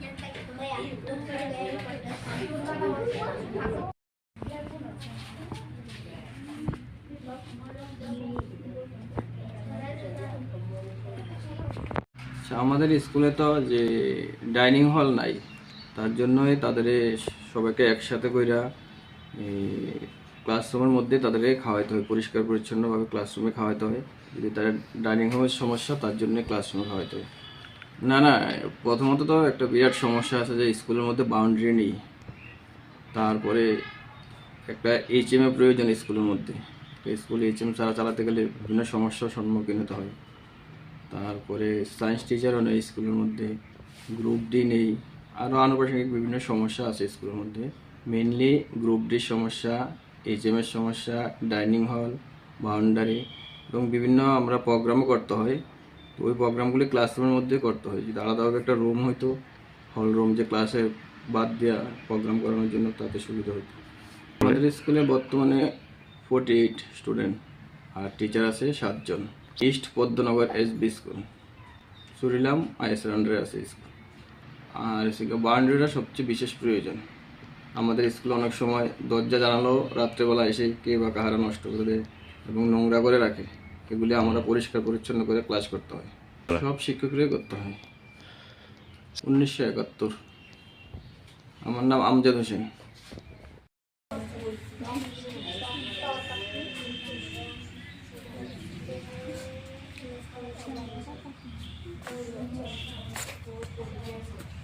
Yang tak kemaya, tunggu lagi. আচ্ছা, আমাদের স্কুলে তো যে ডাইনিং হল নাই তার জন্যই তাদের সবাইকে একসাথে কইরা ক্লাসরুমের মধ্যে তাদের খাওয়াইতে হয় পরিষ্কার পরিচ্ছন্নভাবে ক্লাসরুমে খাওয়াইতে হয়। যদি তার ডাইনিং হলের সমস্যা তার জন্য ক্লাসরুমে খাওয়াইতে হয়। না না প্রথমত তো একটা বিরাট সমস্যা আছে যে স্কুলের মধ্যে বাউন্ডারি নেই। তারপরে একটা এইচএম এর প্রয়োজন স্কুলের মধ্যে। স্কুলে এইচএম ছাড়া চালাতে গেলে বিভিন্ন সমস্যার সম্মুখীন হতে হয়। তারপরে সায়েন্স টিচারও নেই স্কুলের মধ্যে গ্রুপ ডি নেই আরও আনুপাশিক বিভিন্ন সমস্যা আছে স্কুলের মধ্যে। মেনলি গ্রুপ ডির সমস্যা এইচএম এর সমস্যা ডাইনিং হল বাউন্ডারি এবং বিভিন্ন আমরা প্রোগ্রামও করতে হয়। তো ওই প্রোগ্রামগুলি ক্লাসরুমের মধ্যে করতে হয়। যদি আলাদাভাবে একটা রুম হইতো হল রুম যে ক্লাসে বাদ দেওয়া প্রোগ্রাম করানোর জন্য তাতে সুবিধা হতো আমাদের স্কুলে বর্তমানে ফোর্টি এইট স্টুডেন্ট আর টিচার আছে সাতজন। East Padmanagar S B school. সুরিলাম আইএসের আন্ডারে আছে স্কুল। আর সেগুলো বাউন্ডারিটা সবচেয়ে বিশেষ প্রয়োজন। আমাদের স্কুলে অনেক সময় দরজা জানালো, রাত্রেবেলা এসে কে বা কাহারা নষ্ট করে দেয় এবং নোংরা করে রাখে। এগুলি আমরা পরিষ্কার পরিচ্ছন্ন করে ক্লাস করতে হয়। সব শিক্ষকরাই করতে হয়। উনিশশো একাত্তর। আমার নাম আমজাদ হোসেন। Thank you.